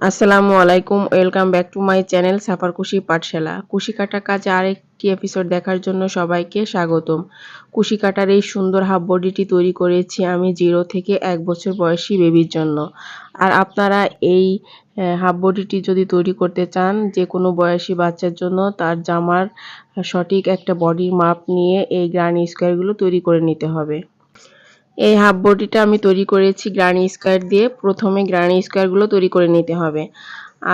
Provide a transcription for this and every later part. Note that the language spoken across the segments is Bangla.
আসসালামু আলাইকুম, welcome back to my channel Safar Kushi Pathshala. Kushi কাটা কাজে আরেকটি এপিসোড দেখার জন্য সবাইকে স্বাগতম। কুশি কাটার এই সুন্দর হাফ বডিটি তৈরি করেছি আমি জিরো থেকে এক বছর বয়সী বেবির জন্য। আর আপনারা এই হাফ বডিটি যদি তৈরি করতে চান যে কোনো বয়সী বাচ্চার জন্য, তার জামার সঠিক একটা বডির মাপ নিয়ে এই গ্রানি স্কোয়ারগুলো তৈরি করে নিতে হবে। এই হাফ বডিটা আমি তৈরি করেছি গ্রানি স্কোয়ার দিয়ে। প্রথমে গ্রানি স্কোয়ারগুলো তৈরি করে নিতে হবে।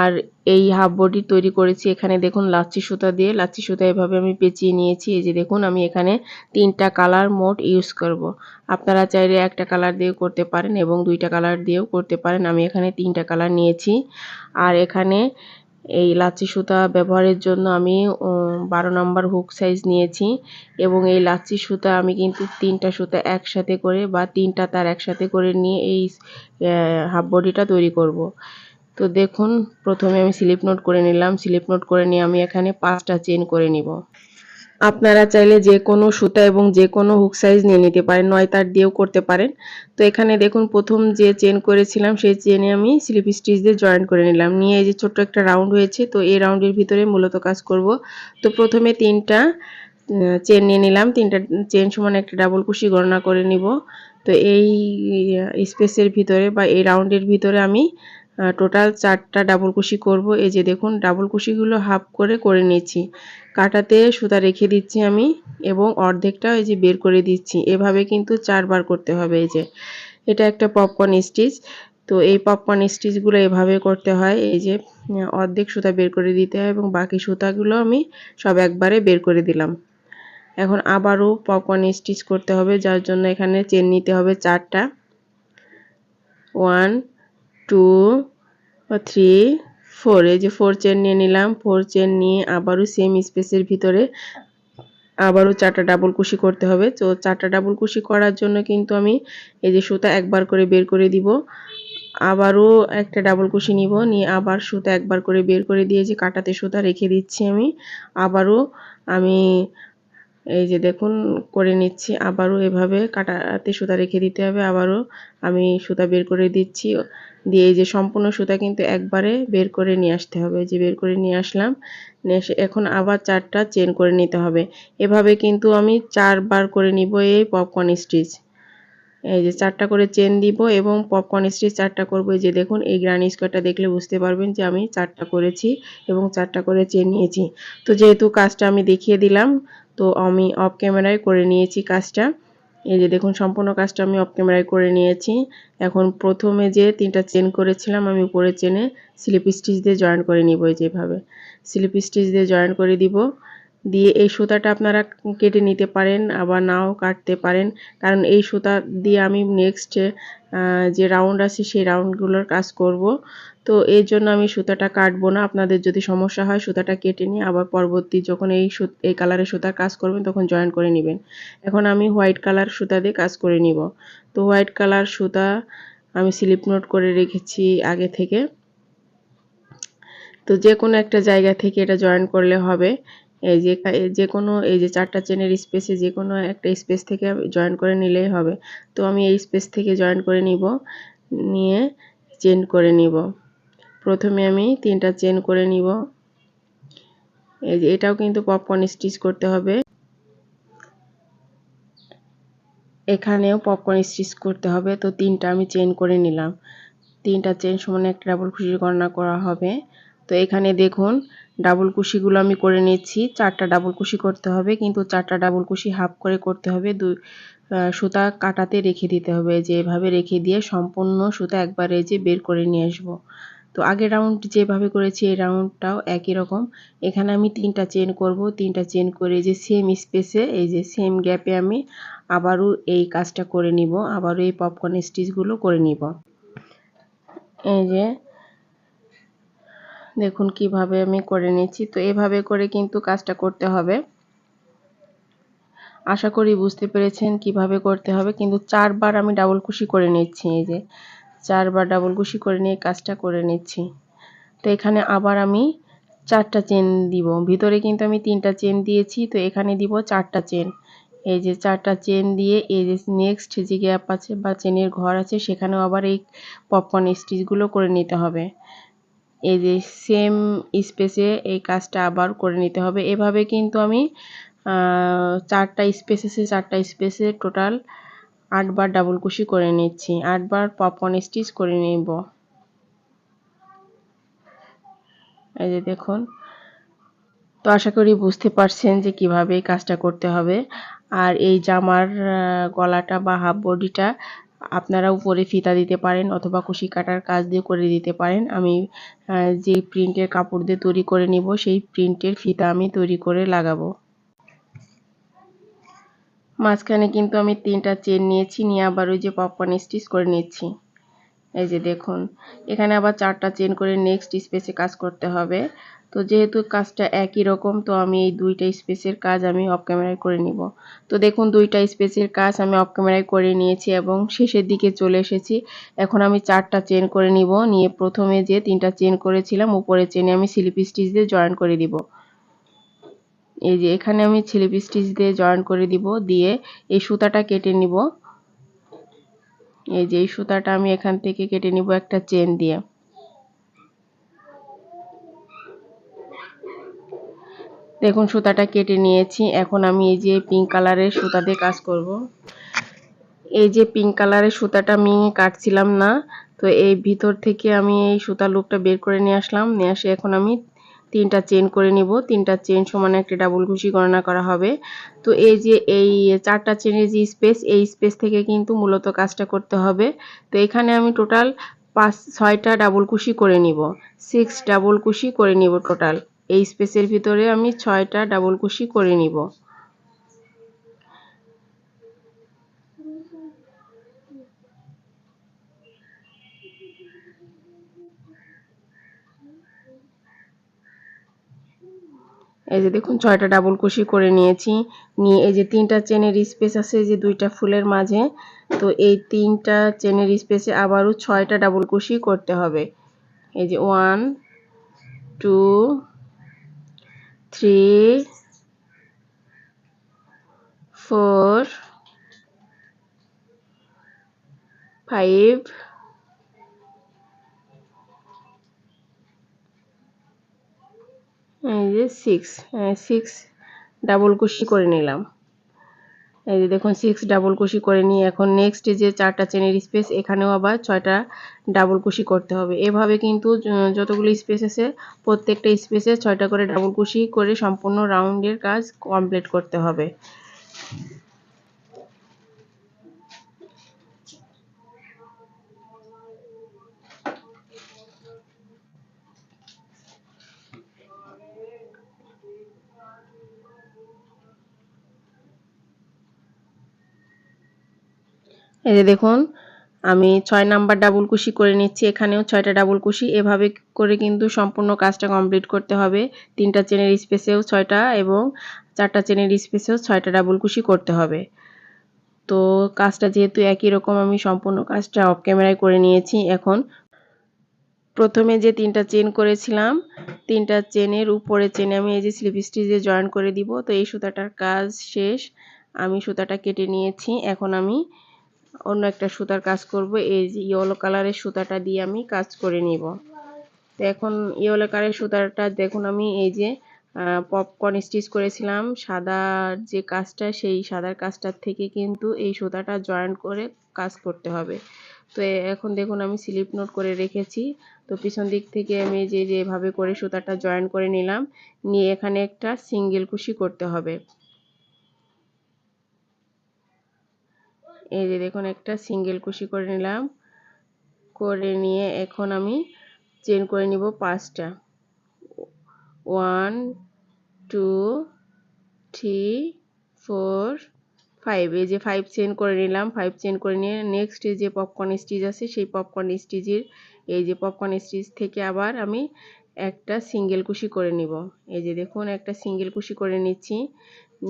আর এই হাফ বডি তৈরি করেছি এখানে দেখুন লাচ্ছি সুতা দিয়ে। লাচ্ছি সুতা এভাবে আমি পেঁচিয়ে নিয়েছি। এই যে দেখুন আমি এখানে তিনটা কালার মোট ইউজ করব। আপনারা চাইলে একটা কালার দিয়েও করতে পারেন এবং দুইটা কালার দিয়েও করতে পারেন। আমি এখানে তিনটা কালার নিয়েছি। আর এখানে এই লাচি সুতা ব্যবহারের জন্য আমি বারো নম্বর হুক সাইজ নিয়েছি এবং এই লাচি সুতা আমি কিন্তু তিনটা সুতা একসাথে করে বা তিনটা তার একসাথে করে নিয়ে এই হাফ বডিটা তৈরি করব। তো দেখুন, প্রথমে আমি স্লিপ নোট করে নিলাম স্লিপ নোট করে নিয়ে আমি এখানে পাঁচটা চেন করে নিব আপনারা চাইলে যে কোনো সুতা এবং যে কোনো হুক সাইজ নিয়ে নিতে পারেন, নয় তার দিয়েও করতে পারেন। তো এখানে দেখুন, প্রথম যে চেন করেছিলাম, সেই চেনে আমি স্লিপ স্টিচ দিয়ে জয়েন করে নিলাম। নিয়ে এই যে ছোট্ট একটা রাউন্ড হয়েছে, তো এই রাউন্ডের ভিতরে মূলত কাজ করব। তো প্রথমে তিনটা চেন নিয়ে নিলাম। তিনটা চেন সমান একটা ডাবল কুশি গণনা করে নিব। তো এই স্পেসের ভিতরে বা এই রাউন্ডের ভিতরে আমি টোটাল চারটা ডাবল কুশি করব। এই যে দেখুন ডাবল কুশিগুলো হাফ করে করে নিয়েছি। কাটাতে সুতা রেখে দিচ্ছি আমি এবং অর্ধেকটা এই যে বের করে দিচ্ছি। এভাবে কিন্তু চারবার করতে হবে এই যে। এটা একটা পপকর্ন স্টিচ তো এই পপকর্ন স্টিচগুলো এভাবে করতে হয়। এই যে অর্ধেক সুতা বের করে দিতে হয় এবং বাকি সুতাগুলো আমি সব একবারে বের করে দিলাম। এখন আবারও পপকর্ন স্টিচ করতে হবে, যার জন্য এখানে চেন নিতে হবে চারটা। ওয়ান টু থ্রি ফোর এই যে ফোর চেন নিয়ে নিলাম ফোর চেন নিয়ে আবারও সেম স্পেসের ভিতরে আবারও চারটা ডাবল কুশি করতে হবে। তো চারটা ডাবল কুশি করার জন্য কিন্তু আমি এই যে সুতা একবার করে বের করে দিব। আবারও একটা ডাবল কুশি নিব, নিয়ে আবার সুতা একবার করে বের করে দিয়ে যে কাটাতে সুতা রেখে দিচ্ছি আমি, আবারও আমি এই যে দেখুন করে নিচ্ছি, আবারও এভাবে কাটাতে সুতা রেখে দিতে হবে, আবারও আমি সুতা বের করে দিচ্ছি। দিয়ে এই যে সম্পূর্ণ সুতা কিন্তু একবারে বের করে নিয়ে আসতে হবে। যে বের করে নিয়ে আসলাম, নিয়ে এখন আবার চারটা চেন করে নিতে হবে। এভাবে কিন্তু আমি চারবার করে নিব এই পপকর্ন স্টিচ এই যে চারটা করে চেন দিব এবং পপকর্ন স্টিচ চারটা করব। এই যে দেখুন, এই গ্রানি স্কোয়ারটা দেখলে বুঝতে পারবেন যে আমি চারটা করেছি এবং চারটা করে চেন নিয়েছি। তো যেহেতু কাজটা আমি দেখিয়ে দিলাম, তো আমি অফ ক্যামেরায় করে নিয়েছি কাজটা। এই যে দেখুন, সম্পূর্ণ কাজটা আমি অফ ক্যামেরায় করে নিয়েছি। এখন প্রথমে যে তিনটা চেন করেছিলাম, আমি উপরে চেনে স্লিপ স্টিচ দিয়ে জয়েন করে নিব যেভাবে। স্লিপ স্টিচ দিয়ে জয়েন করে দিব। দিয়ে এই সুতাটা আপনারা কেটে নিতে পারেন, আবার নাও কাটতে পারেন। কারণ এই সুতা দিয়ে আমি নেক্সট যে রাউন্ড আছে সেই রাউন্ডগুলোর কাজ করব। তো এর জন্য আমি সুতাটা কাটবো না। আপনাদের যদি সমস্যা হয় সুতাটা কেটে নিয়ে আবার পরবর্তী যখন এই এই কালারের সুতার কাজ করবেন তখন জয়েন করে নেবেন। এখন আমি হোয়াইট কালার সুতা দিয়ে কাজ করে নিব। তো হোয়াইট কালার সুতা আমি স্লিপ নোট করে রেখেছি আগে থেকে। তো যে কোনো একটা জায়গা থেকে এটা জয়েন করলে হবে। এই যে যে কোনো, এই যে চারটা চেনের স্পেসে যে কোনো একটা স্পেস থেকে জয়েন করে নিলেই হবে। তো আমি এই স্পেস থেকে জয়েন করে নিব, নিয়ে চেন করে নিব। প্রথমে আমি তিনটা চেন করে নিব। এই যে এটাও কিন্তু পপকর্ন স্টিচ করতে হবে। এখানেও পপকর্ন স্টিচ করতে হবে। তো তিনটা আমি চেন করে নিলাম। তিনটা চেন সমান একটা ডাবল খুশি গণনা করা হবে। তো এখানে দেখুন ডাবল কুশিগুলো আমি করে নিচ্ছি। চারটা ডাবল কুশি করতে হবে, কিন্তু চারটা ডাবল কুশি হাফ করে করতে হবে। দুই সুতা কাটাতে রেখে দিতে হবে। যে এভাবে রেখে দিয়ে সম্পূর্ণ সুতা একবারে যে বের করে নিয়ে আসব। তো আগের রাউন্ড যেভাবে করেছি, এই রাউন্ডটাও একই রকম। এখানে আমি তিনটা চেন করব। তিনটা চেন করে যে সেম স্পেসে এই যে সেম গ্যাপে আমি আবারও এই কাজটা করে নিব। আবারও এই পপকর্ন স্টিচগুলো করে নিব। এই যে দেখুন কীভাবে আমি করে নিচ্ছি। তো এভাবে করে কিন্তু কাজটা করতে হবে। আশা করি বুঝতে পেরেছেন কীভাবে করতে হবে। কিন্তু চারবার আমি ডাবল কুশি করে নিচ্ছি, এই যে চারবার ডাবল কুশি করে নিয়ে কাজটা করে নিচ্ছি। তো এখানে আবার আমি চারটা চেন দিব। ভিতরে কিন্তু আমি তিনটা চেন দিয়েছি, তো এখানে দিব চারটা চেন এই যে চারটা চেন দিয়ে এই যে নেক্সট যে গ্যাপ আছে বা চেনের ঘর আছে, সেখানেও আবার এই পপকর্ন স্টিচগুলো করে নিতে হবে। এই যে সেম স্পেসে এই কাজটা আবার করে নিতে হবে। এভাবে কিন্তু আমি চারটা স্পেস আছে চারটা স্পেসে টোটাল আটবার ডাবল কুশি করে নিচ্ছি। আটবার পপকর্ন স্টিচ করে নিব। এই যে দেখুন, তো আশা করি বুঝতে পারছেন যে কীভাবে এই কাজটা করতে হবে। আর এই জামার গলাটা বা হাফ বডিটা আপনারা উপরে ফিতা দিতে পারেন অথবা কুশি কাটার কাজ দিয়ে করে দিতে পারেন। আমি যে প্রিন্টের কাপড় দিয়ে তৈরি করে নিব, সেই প্রিন্টের ফিতা আমি তৈরি করে লাগাবো। মাঝখানে কিন্তু আমি তিনটা চেন নিয়েছি, নিয়ে আবার ওই যে পপকর্ন স্টিচ করে নিচ্ছি। এই যে দেখুন, এখানে আবার চারটা চেন করে নেক্সট স্পেসে কাজ করতে হবে। তো যেহেতু কাজটা একই রকম, তো আমি এই দুইটা স্পেসের কাজ আমি অফ ক্যামেরায় করে নিব। তো দেখুন, দুইটা স্পেসের কাজ আমি অফ ক্যামেরায় করে নিয়েছি এবং শেষের দিকে চলে এসেছি। এখন আমি চারটা চেন করে নিব, নিয়ে প্রথমে যে তিনটা চেন করেছিলাম উপরে চেনে আমি স্লিপ স্টিচ দিয়ে জয়েন করে দিব। এই যে এখানে আমি স্লিপ স্টিচ দিয়ে জয়েন করে দিব, দিয়ে এই সুতাটা কেটে নিব। এই যে এই সুতাটা আমি এখান থেকে কেটে নিব একটা চেন দিয়ে। দেখুন, সুতাটা কেটে নিয়েছি। এখন আমি এই যে পিঙ্ক কালারের সুতা দিয়ে কাজ করব। এই যে পিঙ্ক কালারের সুতাটা আমি কাটছিলাম না, তো এই ভিতর থেকে আমি এই সুতার লুপটা বের করে নিয়ে আসলাম। নিয়ে আসে এখন আমি তিনটা চেন করে নিব। তিনটা চেন সমান একটা ডাবল কুশি গণনা করা হবে। তো এই যে এই চারটা চেনের যে স্পেস এই স্পেস থেকে কিন্তু মূলত কাজটা করতে হবে। তো এখানে আমি টোটাল পাঁচ, ছয়টা ডাবল কুশি করে নিব। সিক্স ডাবল কুশি করে নিব টোটাল এই স্পেসের ভিতরে আমি ছয়টা ডাবল কুশি করে নিব। এই যে দেখুন, ছয়টা ডাবল কুশি করে নিয়েছি। নিয়ে এই যে তিনটা চেনের স্পেস আছে যে দুইটা ফুলের মাঝে। তো এই তিনটা চেনের স্পেসে আবারও ছয়টা ডাবল কুশি করতে হবে। এই যে one, two three four, five, এই যে সিক্স সিক্স ডাবল কুশি করে নিলাম। এই যে দেখুন সিক্স ডাবল কুশি করে নিয়ে এখন নেক্সট যে চারটা চেনের স্পেস এখানেও আবার ছয়টা ডাবল কুশি করতে হবে। এভাবে কিন্তু যতগুলো স্পেস আছে, প্রত্যেকটা স্পেসে ছয়টা করে ডাবল কুশি করে সম্পূর্ণ রাউন্ডের কাজ কমপ্লিট করতে হবে। এই যে দেখুন, আমি ছয় নাম্বার ডাবল কুশি করে নিচ্ছি এখানেও ছয়টা ডাবল কুশি। এভাবে করে কিন্তু সম্পূর্ণ কাজটা কমপ্লিট করতে হবে। তিনটা চেনের স্পেসেও ছয়টা এবং চারটা চেনের স্পেসেও ছয়টা ডাবল কুশি করতে হবে। তো কাজটা যেহেতু একই রকম, আমি সম্পূর্ণ কাজটা অফ ক্যামেরায় করে নিয়েছি। এখন প্রথমে যে তিনটা চেন করেছিলাম, তিনটা চেনের উপরে চেনে আমি এই যে স্লিপ স্টিচে জয়েন করে দিব। তো এই সুতাটার কাজ শেষ। আমি সুতাটা কেটে নিয়েছি। এখন আমি অন্য একটা সুতার কাজ করব। এই যে ইয়েলো কালারের সুতাটা দিয়ে আমি কাজ করে নিব। তো এখন ইয়েলো কালারের সুতাটা দেখুন আমি এই যে পপকর্ন স্টিচ করেছিলাম। সাদার যে কাজটা, সেই সাদার কাজটার থেকে কিন্তু এই সুতাটা জয়েন্ট করে কাজ করতে হবে। তো এখন দেখুন আমি স্লিপ নোট করে রেখেছি। তো পিছন দিক থেকে আমি যে যেভাবে করে সুতাটা জয়েন করে নিলাম, নিয়ে এখানে একটা সিঙ্গেল কুশি করতে হবে। এই যে দেখুন, একটা সিঙ্গেল কুশি করে নিলাম। করে নিয়ে এখন আমি চেন করে নিব পাঁচটা। One two three four five এই যে ফাইভ চেন করে নিলাম ফাইভ চেন করে নিয়ে নেক্সট যে পপকর্ন স্টিচ আছে, সেই পপকর্ন স্টিচের এই যে পপকর্ন স্টিচ থেকে আবার আমি একটা সিঙ্গেল কুশি করে নিব। এই যে দেখুন, একটা সিঙ্গেল কুশি করে নিচ্ছি।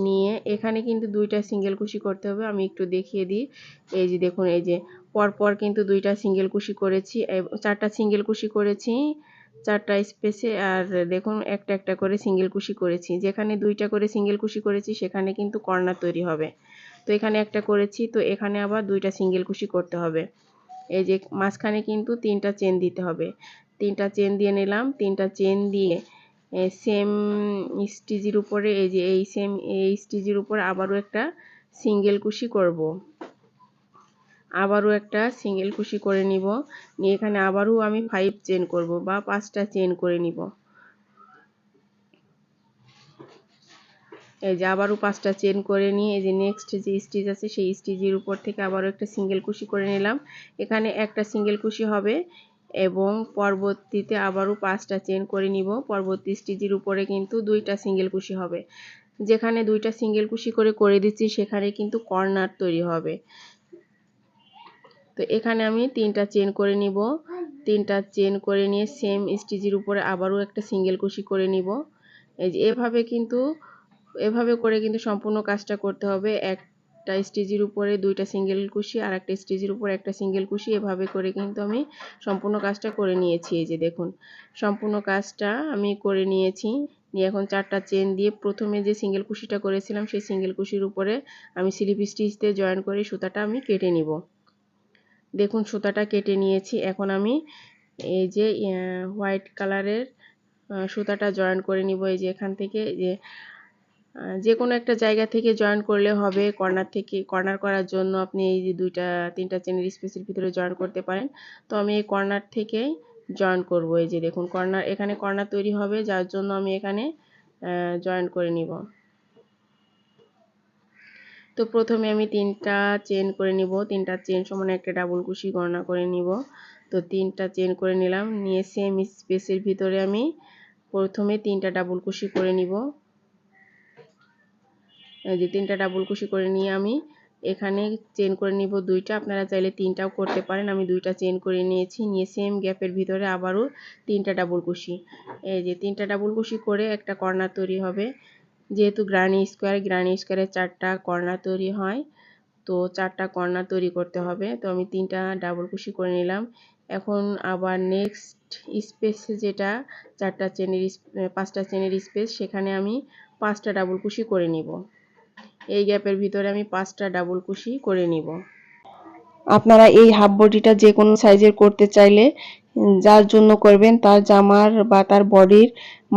নিয়ে এখানে কিন্তু দুইটা সিঙ্গেল কুশি করতে হবে। আমি একটু দেখিয়ে দিই। এই যে দেখুন, এই যে পরপর কিন্তু দুইটা সিঙ্গেল কুশি করেছি। চারটা সিঙ্গেল কুশি করেছি, চারটা স্পেসে আর দেখুন, একটা একটা করে সিঙ্গেল কুশি করেছি। যেখানে দুইটা করে সিঙ্গেল কুশি করেছি, সেখানে কিন্তু কর্নার তৈরি হবে। তো এখানে একটা করেছি, তো এখানে আবার দুইটা সিঙ্গেল কুশি করতে হবে। এই যে মাঝখানে কিন্তু তিনটা চেন দিতে হবে। তিনটা চেন দিয়ে নিলাম। তিনটা চেন দিয়ে সেম স্টিজের উপরে, এই যে এই সেম এই স্টিজের উপরে আবারও একটা সিঙ্গেল কুশি করব। আবারও একটা সিঙ্গেল কুশি করে নিব। নিয়ে এখানে আবারও আমি ফাইভ চেন করব বা পাঁচটা চেন করে নিব। এই যে আবারও পাঁচটা চেন করে নিয়ে, এই যে নেক্সট যে স্টিচ আছে, সেই স্টিচের উপর থেকে আবারও একটা সিঙ্গেল কুশি করে নিলাম। এখানে একটা সিঙ্গেল কুশি হবে। এবং পরবর্তীতে আবারও পাঁচটা চেন করে নিব। পরবর্তী স্টিচের উপরে কিন্তু দুইটা সিঙ্গেল কুশি হবে। যেখানে দুইটা সিঙ্গেল কুশি করে করে দিচ্ছি, সেখানে কিন্তু কর্নার তৈরি হবে। তো এখানে আমি তিনটা চেন করে নিব। তিনটা চেন করে নিয়ে সেম স্টিচের উপরে আবারও একটা সিঙ্গেল কুশি করে নিব। এই যে এভাবে কিন্তু, এভাবে করে কিন্তু সম্পূর্ণ কাজটা করতে হবে। একটা স্টেজের উপরে দুইটা সিঙ্গেল কুশি আর একটা স্টেজের উপরে একটা সিঙ্গেল কুশি। এভাবে করে কিন্তু আমি সম্পূর্ণ কাজটা করে নিয়েছি। এই যে দেখুন, সম্পূর্ণ কাজটা আমি করে নিয়েছি। নিয়ে এখন চারটা চেন দিয়ে প্রথমে যে সিঙ্গেল কুশিটা করেছিলাম, সেই সিঙ্গেল কুশির উপরে আমি স্লিপ স্টিচ দিয়ে জয়েন করে সুতাটা আমি কেটে নিব। দেখুন, সুতাটা কেটে নিয়েছি। এখন আমি এই যে হোয়াইট কালারের সুতাটা জয়েন করে নিব। এই যে এখান থেকে যে যে কোনো একটা জায়গা থেকে জয়েন করলে হবে। কর্নার থেকে কর্নার করার জন্য আপনি এই যে দুইটা, তিনটা চেনের স্পেসের ভিতরে জয়েন করতে পারেন। তো আমি এই কর্নার থেকেই জয়েন করব। এই যে দেখুন কর্নার এখানে কর্নার তৈরি হবে, যার জন্য আমি এখানে জয়েন করে নিব। তো প্রথমে আমি তিনটা চেন করে নিব। তিনটা চেন সমান একটা ডাবল কুশি গণনা করে নিব। তো তিনটা চেন করে নিলাম। নিয়ে সেম স্পেসের ভিতরে আমি প্রথমে তিনটা ডাবল কুশি করে নিব। যে তিনটা ডাবল কুশি করে নিয়ে আমি এখানে চেন করে নিব দুইটা। আপনারা চাইলে তিনটাও করতে পারেন। আমি দুইটা চেন করে নিয়েছি। নিয়ে সেম গ্যাপের ভিতরে আবারও তিনটা ডাবল কুশি। এই যে তিনটা ডাবল কুশি করে একটা কর্নার তৈরি হবে। যেহেতু গ্রানি স্কোয়ার গ্রানি স্কোয়ারে চারটা কর্নার তৈরি হয়, তো চারটা কর্নার তৈরি করতে হবে। তো আমি তিনটা ডাবল কুশি করে নিলাম। এখন আবার নেক্সট স্পেস যেটা, চারটা চেনের পাঁচটা চেনের স্পেস সেখানে আমি পাঁচটা ডাবল কুশি করে নিব। এই গ্যাপের ভিতরে আমি পাঁচটা ডাবল কুশি করে নিব। আপনারা এই হাফ বডিটা যে কোনো সাইজের করতে চাইলে যার জন্য করবেন তার জামার বা তার বডির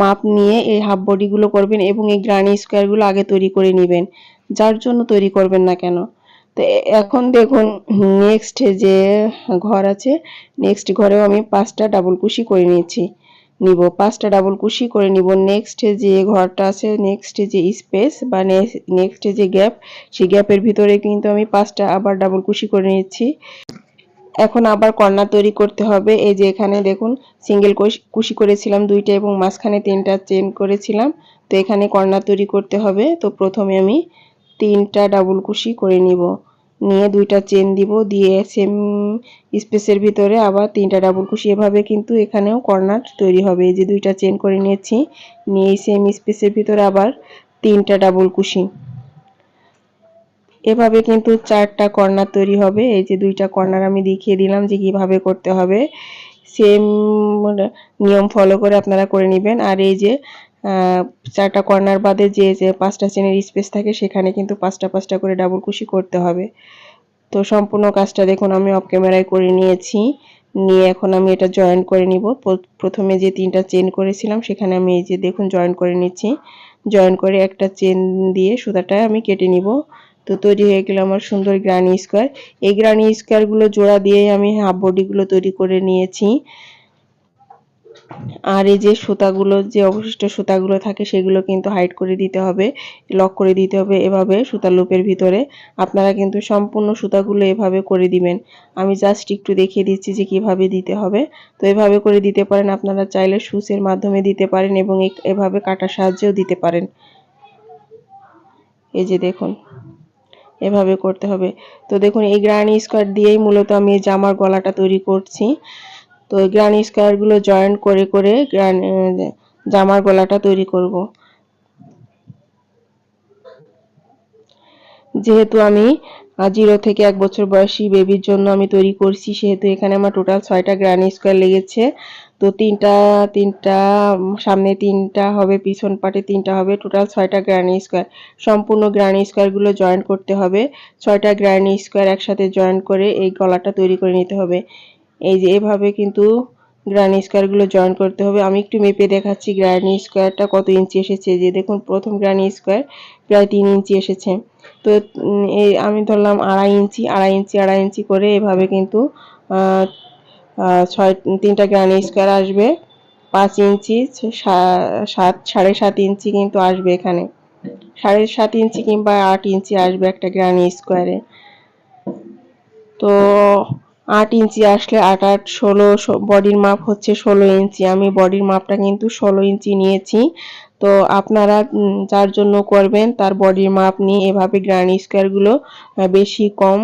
মাপ নিয়ে এই হাফ বডিগুলো করবেন এবং এই গ্রানি স্কোয়ারগুলো আগে তৈরি করে নেবেন। যার জন্য তৈরি করবেন না কেন? তো এখন দেখুন, নেক্সট যে ঘর আছে, নেক্সট ঘরেও আমি পাঁচটা ডাবল কুশি করে নিয়েছি। নিব। পাঁচটা ডাবল কুশি করে নিব। নেক্সট যে ঘরটা আছে নেক্সট যে স্পেস বা নেক্সট যে গ্যাপ সেই গ্যাপের ভিতরে কিন্তু আমি পাঁচটা আবার ডাবল কুশি করে নিচ্ছি। এখন আবার কর্নার তৈরি করতে হবে। এই যে এখানে দেখুন সিঙ্গেল কুশি করেছিলাম দুইটা এবং মাঝখানে তিনটা চেন করেছিলাম। তো এখানে কর্নার তৈরি করতে হবে। তো প্রথমে আমি তিনটা ডাবল কুশি করে নিব। নিয়ে দুইটা চেন দিব, দিয়ে সেম স্পেসের ভিতরে আবার তিনটা ডাবল কুশি এভাবে কিন্তু এখানেও কর্নার তৈরি হবে। এই যে দুইটা চেন করে নিয়েছি, নিয়ে সেম স্পেসের ভিতরে আবার তিনটা ডাবল কুশি এভাবে কিন্তু চারটা কর্নার তৈরি হবে। এই যে দুইটা কর্নার আমি দেখিয়ে দিলাম যে কীভাবে করতে হবে। সেম নিয়ম ফলো করে আপনারা করে নেবেন। আর এই যে চারটা কর্নার বাদে যে যে পাঁচটা চেনের স্পেস থাকে, সেখানে কিন্তু পাঁচটা পাঁচটা করে ডাবল কুশি করতে হবে। তো সম্পূর্ণ কাজটা দেখুন, আমি অফ ক্যামেরায় করে নিয়েছি। নিয়ে এখন আমি এটা জয়েন করে নিব। প্রথমে যে তিনটা চেন করেছিলাম, সেখানে আমি এই যে দেখুন জয়েন করে নিচ্ছি। জয়েন করে একটা চেন দিয়ে সুতাটা আমি কেটে নিব। তো তৈরি হয়ে গেল আমার সুন্দর গ্রানি স্কোয়ার এই গ্রানি স্কোয়ারগুলো জোড়া দিয়ে আমি হাফ বডিগুলো তৈরি করে নিয়েছি। আর এই যে সুতাগুলো, যে অবশিষ্ট সুতাগুলো থাকে, সেগুলো কিন্তু হাইড করে দিতে হবে লক করে দিতে হবে এভাবে সুতা লুপের ভিতরে। আপনারা কিন্তু সম্পূর্ণ সুতাগুলো এভাবে করে দিবেন। আমি জাস্ট একটু দেখিয়ে দিচ্ছি যে কীভাবে দিতে হবে। তো এভাবে করে দিতে পারেন, আপনারা চাইলে সুসের মাধ্যমে দিতে পারেন এবং এভাবে কাটার সাহায্যেও দিতে পারেন। এই যে দেখুন, এভাবে করতে হবে। তো দেখুন, এই গ্রানি স্কোয়ার দিয়েই মূলত আমি জামার গলাটা তৈরি করছি। তো গ্রানি স্কোয়ারগুলো জয়েন করে করে গ্রান জামার গলাটা তৈরি করব। যেহেতু আমি জিরো থেকে এক বছর বয়সী বেবির জন্য আমি তৈরি করছি, সেহেতু এখানে আমার টোটাল ছয়টা গ্রানি স্কোয়ার লেগেছে। তো তিনটা তিনটা, সামনে তিনটা হবে, পিছন পাটে তিনটা হবে টোটাল ছয়টা গ্রানি স্কোয়ার। সম্পূর্ণ গ্রানি স্কোয়ারগুলো জয়েন করতে হবে। ছয়টা গ্রানি স্কোয়ার একসাথে জয়েন করে এই গলাটা তৈরি করে নিতে হবে। এই যে এভাবে কিন্তু গ্রানি স্কোয়ারগুলো জয়েন করতে হবে। আমি একটু মেপে দেখাচ্ছি গ্রানি স্কোয়ারটা কত ইঞ্চি এসেছে। যে দেখুন, প্রথম গ্রানি স্কোয়ার প্রায় তিন ইঞ্চি এসেছে। তো এই আমি ধরলাম আড়াই ইঞ্চি আড়াই ইঞ্চি আড়াই ইঞ্চি করে এভাবে কিন্তু ছয়, তিনটা গ্রানি স্কোয়ার আসবে। পাঁচ ইঞ্চি সাত, সাড়ে সাত ইঞ্চি কিন্তু আসবে এখানে। সাড়ে সাত ইঞ্চি কিংবা আট ইঞ্চি আসবে একটা গ্রানি স্কোয়ারে তো আট ইঞ্চি আসলে আট আট ষোলো বডির মাপ হচ্ছে ষোলো ইঞ্চি। আমি বডির মাপটা কিন্তু ষোলো ইঞ্চি নিয়েছি। তো আপনারা যার জন্য করবেন, তার বডির মাপ নিয়ে এভাবে গ্রানি স্কোয়ারগুলো বেশি কম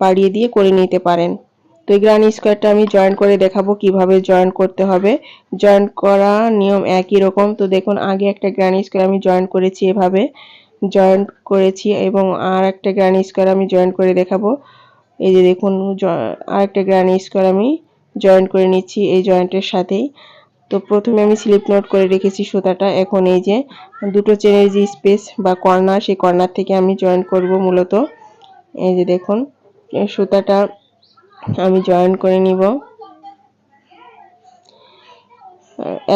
বাড়িয়ে দিয়ে করে নিতে পারেন। তো এই গ্রানি স্কোয়ারটা আমি জয়েন করে দেখাবো কীভাবে জয়েন করতে হবে। জয়েন করা নিয়ম একই রকম। তো দেখুন, আগে একটা গ্রানি স্কোয়ার আমি জয়েন করেছি এভাবে। জয়েন করেছি এবং আর একটা গ্রানি স্কোয়ার আমি জয়েন করে দেখাবো। এই যে দেখুন আরেকটা গ্রানি স্কোয়ার আমি জয়েন করে নিচ্ছি এই জয়েন্টের সাথেই তো প্রথমে আমি স্লিপ নোট করে রেখেছি সুতাটা। এখন এই যে দুটো চেনের যে স্পেস বা কর্নার সেই কর্নার থেকে আমি জয়েন করব মূলত। এই যে দেখুন সুতাটা আমি জয়েন করে নিব।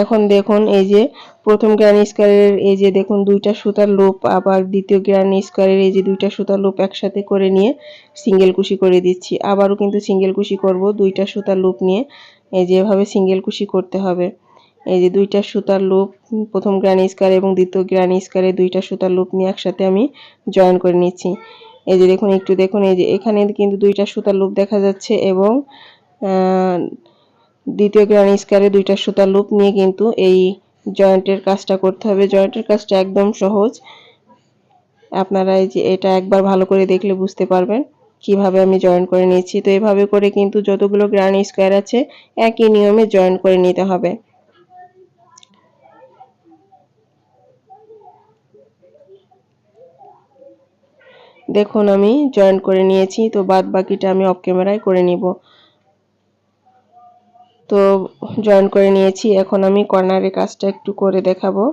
এখন দেখুন, এই যে প্রথম গ্রানি স্কোয়ারের এই যে দেখুন দুইটা সুতার লোপ আবার দ্বিতীয় গ্রানি স্কোয়ারের এই যে দুইটা সুতার লোপ একসাথে করে নিয়ে সিঙ্গেল কুশি করে দিচ্ছি। আবারও কিন্তু সিঙ্গেল কুশি করব, দুইটা সুতার লোপ নিয়ে। এই যে এভাবে সিঙ্গেল কুশি করতে হবে। এই যে দুইটা সুতার লুপ প্রথম গ্রানি স্কোয়ার এবং দ্বিতীয় গ্রানি স্কোয়ারে দুইটা সুতার লুপ নিয়ে একসাথে আমি জয়েন করে নিচ্ছি। এই যে দেখুন, একটু দেখুন, এই যে এখানে কিন্তু দুইটা সুতার লুপ দেখা যাচ্ছে এবং দ্বিতীয় গ্রানি স্কোয়ারে দুইটা সুতার লুপ নিয়ে কিন্তু এই জয়েন্টের কাজটা করতে হবে। জয়েন্টের কাজটা একদম সহজ। আপনারা এই যে এটা একবার ভালো করে দেখলে বুঝতে পারবেন কীভাবে আমি জয়েন করে নিয়েছি। তো এভাবে করে কিন্তু যতগুলো গ্রানি স্কোয়ার আছে, একই নিয়মে জয়েন করে নিতে হবে। দেখুন আমি জয়েন করে নিয়েছি, তো বাদ বাকিটা আমি অফ ক্যামেরায় করে নিব। তো জয়েন করে নিয়েছি। এখন আমি কর্নারের কাজটা একটু করে দেখাবো।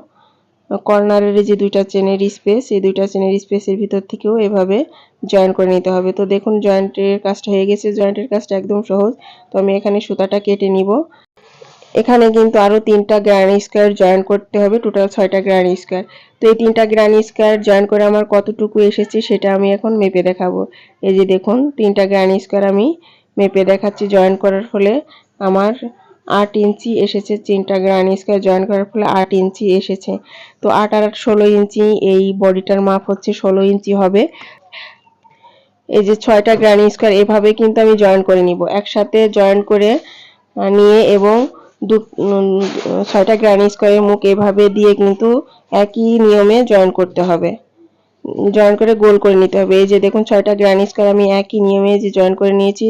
কর্নারের যে দুইটা চেনের স্পেস এই দুইটা চেনের স্পেসের ভিতর থেকেও এভাবে জয়েন করে নিতে হবে। তো দেখুন জয়েন্টের কাজটা হয়ে গেছে। জয়েন্টের কাজটা একদম সহজ। তো আমি এখানে সুতাটা কেটে নিব। এখানে কিন্তু আরও তিনটা গ্রানি স্কোয়ার জয়েন করতে হবে। টোটাল ছয়টা গ্রানি স্কোয়ার তো এই তিনটা গ্রানি স্কোয়ার জয়েন করে আমার কতটুকু এসেছে সেটা আমি এখন মেপে দেখাবো। এই যে দেখুন, তিনটা গ্রানি স্কোয়ার আমি মেপে দেখাচ্ছি জয়েন করার ফলে। আমার আট ইঞ্চি এসেছে, তিনটা গ্রানি স্কোয়ার জয়েন করার ফলে আট ইঞ্চি এসেছে। তো আট আর আট ষোলো ইঞ্চি, এই বডিটার মাপ হচ্ছে ষোলো ইঞ্চি হবে। এই যে ছয়টা গ্রানি স্কোয়ার, এভাবে কিন্তু আমি জয়েন করে নিব। একসাথে জয়েন করে নিয়ে এবং দু ছয়টা গ্রানি স্কোয়ারের মুখ এভাবে দিয়ে কিন্তু একই নিয়মে জয়েন করতে হবে। জয়েন করে গোল করে নিতে হবে। এই যে দেখুন, ছয়টা গ্রানি স্কোয়ার আমি একই নিয়মে যে জয়েন করে নিয়েছি।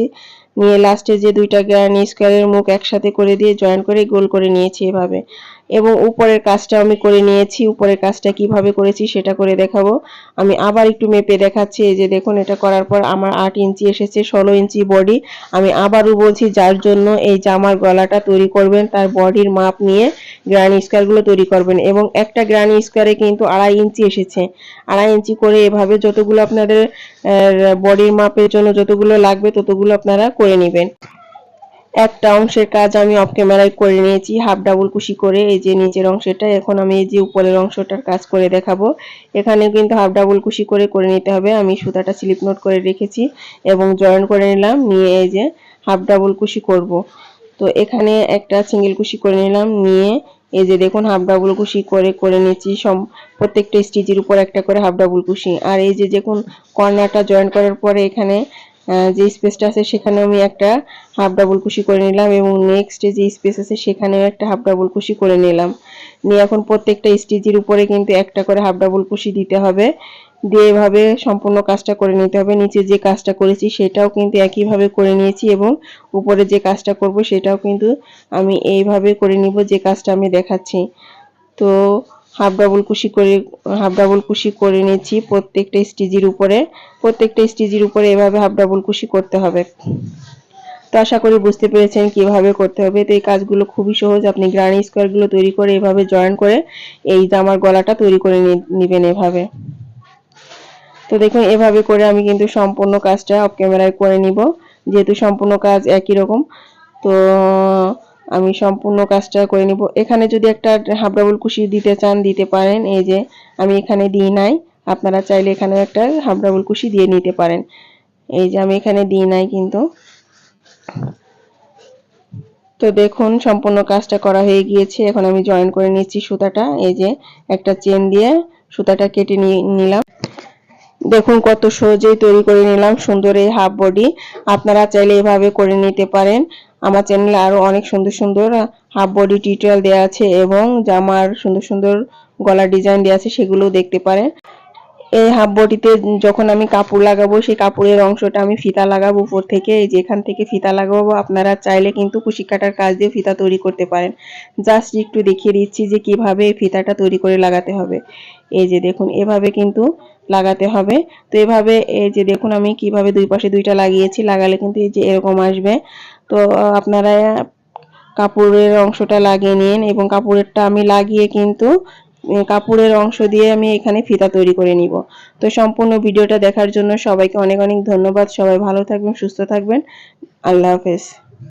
নিয়ে লাস্টে যে দুইটা গ্রানি স্কোয়ারের মুখ একসাথে করে দিয়ে জয়েন করে গোল করে নিয়েছে এভাবে। এবং উপরের কাজটা আমি করে নিয়েছি, উপরের কাজটা কীভাবে করেছি সেটা করে দেখাবো। আমি আবার একটু মেপে দেখাচ্ছি, এই যে দেখুন এটা করার পর আমার আট ইঞ্চি এসেছে, ষোলো ইঞ্চি বডি আমি আবারও বলছি, যার জন্য এই জামার গলাটা তৈরি করবেন, তার বডির মাপ নিয়ে গ্রানি স্কোয়ারগুলো তৈরি করবেন। এবং একটা গ্রানি স্কোয়ারে কিন্তু আড়াই ইঞ্চি এসেছে। আড়াই ইঞ্চি করে এভাবে যতগুলো আপনাদের বডির মাপের জন্য যতগুলো লাগবে ততগুলো আপনারা করে নেবেন। একটা অংশের কাজ আমি অফ ক্যামেরায় করে নিয়েছি হাফ ডাবল কুশি করে, এই যে নিচের অংশটা, এখন আমি এই যে উপরের অংশটার কাজ করে দেখাবো। এখানে কিন্তু হাফ ডাবল কুশি করে করে নিতে হবে। আমি সুতাটা স্লিপ নোট করে রেখেছি এবং জয়েন করে নিলাম, নিয়ে এই যে হাফ ডাবল কুশি করব। তো এখানে একটা সিঙ্গেল কুশি করে নিলাম, নিয়ে এই যে দেখুন হাফ ডাবল কুশি করে করে নিয়েছি। সব প্রত্যেকটা স্টিচের উপর একটা করে হাফ ডাবল কুশি। আর এই যে দেখুন কর্নারটা জয়েন করার পরে এখানে যে স্পেসটা আছে সেখানে আমি একটা হাফ ডাবল কুশি করে নিলাম এবং নেক্সট যে স্পেস আছে সেখানেও একটা হাফ ডাবল কুশি করে নিলাম। নিয়ে এখন প্রত্যেকটা স্টিচের উপরে কিন্তু একটা করে হাফ ডাবল কুশি দিতে হবে। দিয়ে এভাবে সম্পূর্ণ কাজটা করে নিতে হবে। নিচে যে কাজটা করেছি সেটাও কিন্তু একইভাবে করে নিয়েছি এবং উপরে যে কাজটা করব সেটাও কিন্তু আমি এইভাবে করে নিব যে কাজটা আমি দেখাচ্ছি। তো হাফ ডাবল কুশি করে, হাফ ডাবল কুশি করে নিচ্ছি প্রত্যেকটা স্টিচের উপরে। প্রত্যেকটা স্টিচের উপরে এভাবে হাফ ডাবল কুশি করতে হবে। তো আশা করি বুঝতে পেরেছেন কীভাবে করতে হবে। তো এই কাজগুলো খুবই সহজ। আপনি গ্রানি স্কোয়ারগুলো তৈরি করে এভাবে জয়েন করে এই জামার গলাটা তৈরি করে নিবেন এভাবে। তো দেখুন, এভাবে করে আমি কিন্তু সম্পূর্ণ কাজটা অফ ক্যামেরায় করে নিব। যেহেতু সম্পূর্ণ কাজ একই রকম, তো আমি সম্পূর্ণ কাজটা করে নিব। এখানে যদি একটা হাফ ডাবল কুশি দিতে চান, দিতে পারেন। এই যে, আমি এখানে দিই নাই। আপনারা চাইলে এখানে একটা হাফ ডাবল কুশি দিয়ে নিতে পারেন। এই যে, আমি এখানে দিই নাই কিন্তু। তো দেখুন, সম্পূর্ণ কাজটা করা হয়ে গিয়েছে। এখন আমি জয়েন করে নিচ্ছি সুতাটা। এই যে, একটা চেন দিয়ে সুতাটা কেটে নিলাম। দেখুন, কত সহজেই তৈরি করে নিলাম সুন্দর এই হাফ বডি। আপনারা চাইলে এভাবে করে নিতে পারেন। আমার চ্যানেলে আরও অনেক সুন্দর সুন্দর হাফ বডি টিউটোরিয়াল দেওয়া আছে এবং জামার সুন্দর সুন্দর গলার ডিজাইন দেওয়া আছে, সেগুলোও দেখতে পারেন। এই হাফ বডিতে যখন আমি কাপড় লাগাবো, সেই কাপড়ের অংশটা আমি ফিতা লাগাবো উপর থেকে, এই যেখান থেকে ফিতা লাগাবো, আপনারা চাইলে কিন্তু কুশি কাটার কাজ দিয়ে ফিতা তৈরি করতে পারেন। জাস্ট একটু দেখিয়ে দিচ্ছি যে কীভাবে ফিতাটা তৈরি করে লাগাতে হবে। এই যে দেখুন, এভাবে কিন্তু লাগাতে হবে। তো এভাবে, এই যে দেখুন আমি কীভাবে দুই পাশে দুইটা লাগিয়েছি, লাগালে কিন্তু এই যে এরকম আসবে। তো আপনারা কাপড়ের অংশটা লাগিয়ে নিন এবং কাপড়েরটা আমি লাগিয়ে কিন্তু কাপড়ের অংশ দিয়ে আমি এখানে ফিতা তৈরি করে নিব। তো, সম্পূর্ণ ভিডিওটা দেখার জন্য সবাইকে অনেক অনেক ধন্যবাদ। সবাই ভালো থাকবেন, সুস্থ থাকবেন। আল্লাহ হাফেজ।